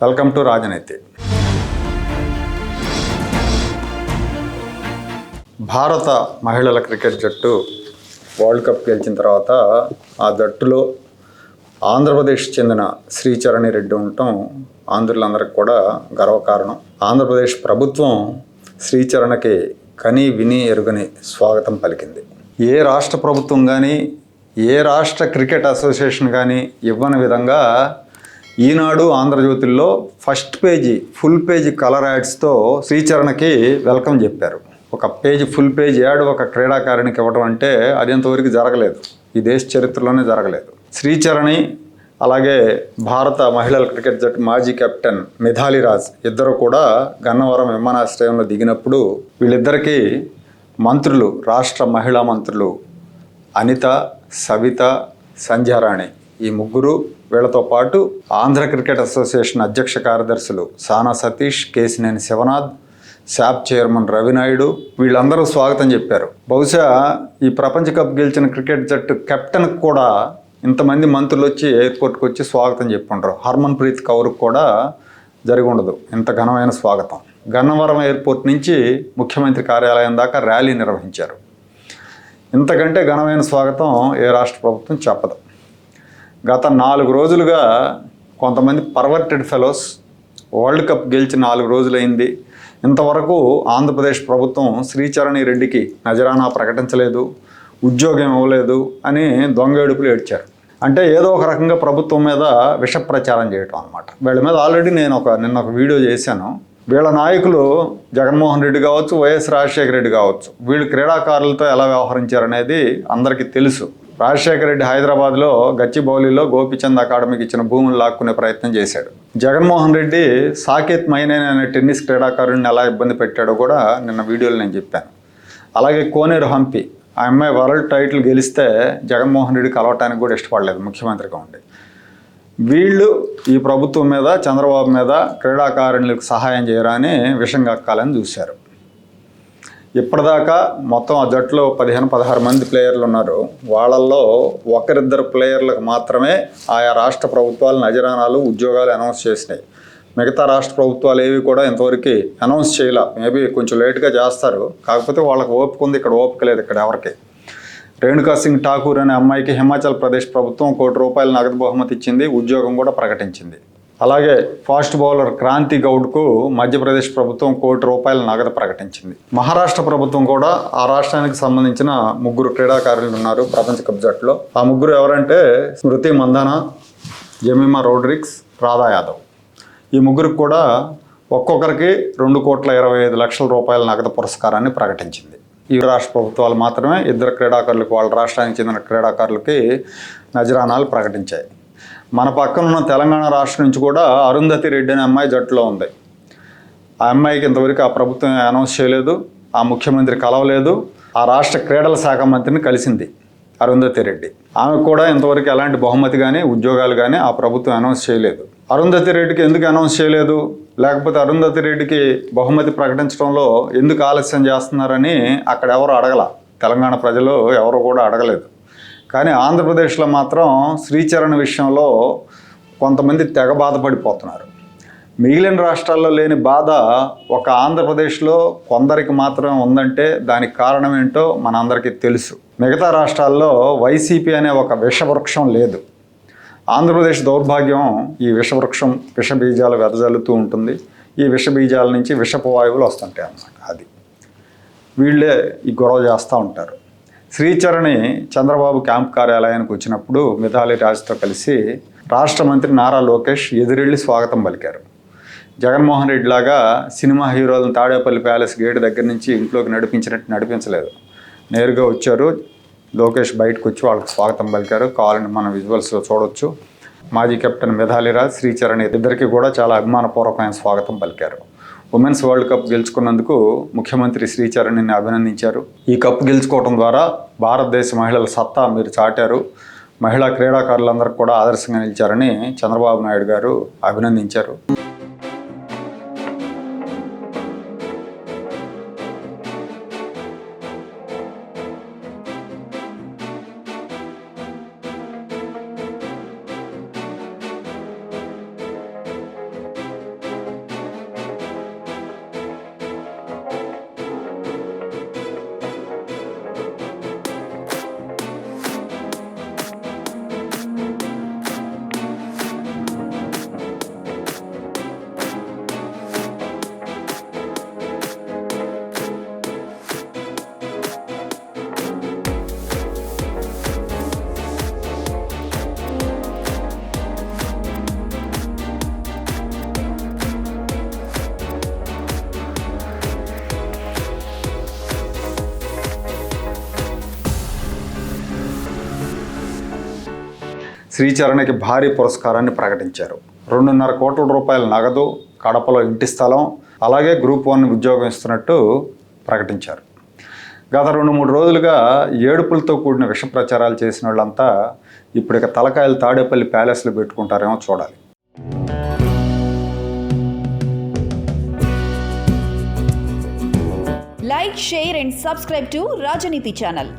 Welcome to రాజనీతి. భారత మహిళల క్రికెట్ జట్టు వరల్డ్ కప్ గెలిచిన తర్వాత ఆ జట్టులో ఆంధ్రప్రదేశ్ చెందిన శ్రీచరణి రెడ్డి ఉండటం ఆంధ్రులందరికీ కూడా గర్వకారణం. ఆంధ్రప్రదేశ్ ప్రభుత్వం శ్రీచరణకి కని విని ఎరుగని స్వాగతం పలికింది. ఏ రాష్ట్ర ప్రభుత్వం కానీ ఏ రాష్ట్ర క్రికెట్ అసోసియేషన్ కానీ ఇవ్వని విధంగా Eenadu ఆంధ్రజ్యోతిల్లో first page full page colour యాడ్స్తో శ్రీచరణకి వెల్కమ్ చెప్పారు. ఒక పేజీ ఫుల్ పేజీ యాడ్ ఒక క్రీడాకారునికి ఇవ్వడం అంటే అది ఇంతవరకు జరగలేదు. ఈ దేశ చరిత్రలోనే జరగలేదు. శ్రీచరణి అలాగే భారత మహిళల క్రికెట్ జట్టు మాజీ కెప్టెన్ మిథాలి రాజ్ ఇద్దరు కూడా గన్నవరం విమానాశ్రయంలో దిగినప్పుడు వీళ్ళిద్దరికీ మంత్రులు రాష్ట్ర మహిళా మంత్రులు అనిత సవిత సంధ్యారాణి ఈ ముగ్గురు వీళ్ళతో పాటు ఆంధ్ర క్రికెట్ అసోసియేషన్ అధ్యక్ష కార్యదర్శులు సానా సతీష్ కేసినేని శివనాథ్ శాప్ చైర్మన్ రవినాయుడు వీళ్ళందరూ స్వాగతం చెప్పారు. బహుశా ఈ ప్రపంచ కప్ గెలిచిన క్రికెట్ జట్టు కెప్టెన్ కూడా ఇంతమంది మంత్రులు వచ్చి ఎయిర్పోర్ట్కి వచ్చి స్వాగతం చెప్పుంటారు హర్మన్ ప్రీత్ కౌర్కి కూడా జరిగి ఉండదు. ఇంత ఘనమైన స్వాగతం. గన్నవరం ఎయిర్పోర్ట్ నుంచి ముఖ్యమంత్రి కార్యాలయం దాకా ర్యాలీ నిర్వహించారు. ఇంతకంటే ఘనమైన స్వాగతం ఏ రాష్ట్ర ప్రభుత్వం చెప్పదు. గత నాలుగు రోజులుగా కొంతమంది పర్వర్టెడ్ ఫెలోస్ వరల్డ్ కప్ గెలిచి నాలుగు రోజులైంది. ఇంతవరకు ఆంధ్రప్రదేశ్ ప్రభుత్వం శ్రీచరణి రెడ్డికి నజరానా ప్రకటించలేదు ఉద్యోగం ఇవ్వలేదు అని దొంగేడుపులు ఏడ్చారు. అంటే ఏదో ఒక రకంగా ప్రభుత్వం మీద విష ప్రచారం చేయటం అనమాట వీళ్ళ మీద ఆల్రెడీ నేను ఒక నిన్న ఒక వీడియో చేశాను. వీళ్ళ నాయకులు జగన్మోహన్ రెడ్డి కావచ్చు వైఎస్ రాజశేఖర రెడ్డి కావచ్చు వీళ్ళు క్రీడాకారులతో ఎలా వ్యవహరించారనేది అందరికీ తెలుసు. రాజశేఖర రెడ్డి హైదరాబాద్లో గచ్చిబౌలిలో గోపిచంద్ అకాడమీకి ఇచ్చిన భూములు లాక్కునే ప్రయత్నం చేశాడు. జగన్మోహన్ రెడ్డి సాకేత్ మైనేన్ అనే టెన్నిస్ క్రీడాకారుడిని ఎలా ఇబ్బంది పెట్టాడో కూడా నిన్న వీడియోలో నేను చెప్పాను. అలాగే కోనేరు హంపి ఆ అమ్మాయి వరల్డ్ టైటిల్ గెలిస్తే జగన్మోహన్ రెడ్డి కలవటానికి కూడా ఇష్టపడలేదు ముఖ్యమంత్రిగా ఉండి. వీళ్ళు ఈ ప్రభుత్వం మీద చంద్రబాబు మీద క్రీడాకారుణులకు సహాయం చేయరా అని విషం కక్కాలని చూశారు. ఇప్పటిదాకా మొత్తం ఆ జట్టులో పదిహేను పదహారు మంది ప్లేయర్లు ఉన్నారు. వాళ్ళల్లో ఒకరిద్దరు ప్లేయర్లకు మాత్రమే ఆయా రాష్ట్ర ప్రభుత్వాలు నజరానాలు ఉద్యోగాలు అనౌన్స్ చేసినాయి. మిగతా రాష్ట్ర ప్రభుత్వాలు ఏవి కూడా ఇంతవరకు అనౌన్స్ చేయలే. మేబీ కొంచెం లేట్గా చేస్తారు. కాకపోతే వాళ్ళకి ఓపిక ఉంది. ఇక్కడ ఓపిక లేదు ఇక్కడ ఎవరికి. రేణుకా సింగ్ ఠాకూర్ అనే అమ్మాయికి హిమాచల్ ప్రదేశ్ ప్రభుత్వం కోటి రూపాయల నగదు బహుమతి ఇచ్చింది. ఉద్యోగం కూడా ప్రకటించింది. అలాగే ఫాస్ట్ బౌలర్ క్రాంతి గౌడ్కు మధ్యప్రదేశ్ ప్రభుత్వం కోటి రూపాయల నగదు ప్రకటించింది. మహారాష్ట్ర ప్రభుత్వం కూడా ఆ రాష్ట్రానికి సంబంధించిన ముగ్గురు క్రీడాకారులు ఉన్నారు ప్రపంచ కప్ జట్టులో. ఆ ముగ్గురు ఎవరంటే స్మృతి మందన జమీమా రోడ్రిక్స్ రాధా యాదవ్. ఈ ముగ్గురికి కూడా ఒక్కొక్కరికి రెండు కోట్ల ఇరవై ఐదు లక్షల రూపాయల నగదు పురస్కారాన్ని ప్రకటించింది. ఈ రాష్ట్ర ప్రభుత్వాలు మాత్రమే ఇద్దరు క్రీడాకారులకు వాళ్ళ రాష్ట్రానికి చెందిన క్రీడాకారులకి నజరానాలు ప్రకటించాయి. మన పక్కన ఉన్న తెలంగాణ రాష్ట్రం నుంచి కూడా అరుంధతి రెడ్డి అనే అమ్మాయి జట్టులో ఉంది. ఆ అమ్మాయికి ఇంతవరకు ఆ ప్రభుత్వం అనౌన్స్ చేయలేదు ఆ ముఖ్యమంత్రి కలవలేదు ఆ రాష్ట్ర క్రీడల శాఖ మంత్రిని కలిసింది అరుంధతి రెడ్డి. ఆమె కూడా ఇంతవరకు ఎలాంటి బహుమతి కానీ ఉద్యోగాలు కానీ ఆ ప్రభుత్వం అనౌన్స్ చేయలేదు. అరుంధతి రెడ్డికి ఎందుకు అనౌన్స్ చేయలేదు? లేకపోతే అరుంధతి రెడ్డికి బహుమతి ప్రకటించడంలో ఎందుకు ఆలస్యం చేస్తున్నారని అక్కడ ఎవరు అడగల. తెలంగాణ ప్రజలు ఎవరు కూడా అడగలేదు. కానీ ఆంధ్రప్రదేశ్లో మాత్రం శ్రీచరణ్ విషయంలో కొంతమంది తెగ బాధపడిపోతున్నారు. మిగిలిన రాష్ట్రాల్లో లేని బాధ ఒక ఆంధ్రప్రదేశ్లో కొందరికి మాత్రం ఉందంటే దానికి కారణం ఏంటో మనందరికీ తెలుసు. మిగతా రాష్ట్రాల్లో వైసీపీ అనే ఒక విషవృక్షం లేదు. ఆంధ్రప్రదేశ్ దౌర్భాగ్యం ఈ విషవృక్షం విషబీజాలు వెదజల్లుతూ ఉంటుంది. ఈ విషబీజాల నుంచి విషపు వాయువులు వస్తుంటాయి అన్నమాట అది. వీళ్ళే ఈ గొడవ చేస్తూ ఉంటారు. శ్రీచరణి చంద్రబాబు క్యాంప్ కార్యాలయానికి వచ్చినప్పుడు మిథాలి రాజ్తో కలిసి రాష్ట్ర మంత్రి నారా లోకేష్ ఎదురెళ్ళి స్వాగతం పలికారు. జగన్మోహన్ రెడ్డి లాగా సినిమా హీరోలను తాడేపల్లి ప్యాలెస్ గేట్ దగ్గర నుంచి ఇంట్లోకి నడిపించినట్టు నడిపించలేదు. నేరుగా వచ్చారు. లోకేష్ బయటకు వచ్చి వాళ్ళకి స్వాగతం పలికారు. కావాలని మన విజువల్స్లో చూడొచ్చు. మాజీ కెప్టెన్ మిథాలిరాజ్ శ్రీచరణ్ ఇద్దరికి కూడా చాలా అభిమానపూర్వకమైన స్వాగతం పలికారు. ఉమెన్స్ వరల్డ్ కప్ గెలుచుకున్నందుకు ముఖ్యమంత్రి శ్రీచరణ్ని అభినందించారు. ఈ కప్ గెలుచుకోవడం ద్వారా భారతదేశ మహిళల సత్తా మీరు చాటారు. మహిళా క్రీడాకారులందరికీ కూడా ఆదర్శంగా నిలిచారని చంద్రబాబు నాయుడు గారు అభినందించారు. శ్రీచరణకి భారీ పురస్కారాన్ని ప్రకటించారు. రెండున్నర కోట్ల రూపాయల నగదు కడపలో ఇంటి స్థలం అలాగే గ్రూప్ వన్ ఉద్యోగం ఇస్తున్నట్టు ప్రకటించారు. గత రెండు మూడు రోజులుగా ఏడుపులతో కూడిన విష ప్రచారాలు చేసిన వాళ్ళంతా ఇప్పుడు ఇక తలకాయలు తాడేపల్లి ప్యాలెస్లు పెట్టుకుంటారేమో చూడాలి. Like share and subscribe to Rajaneeti channel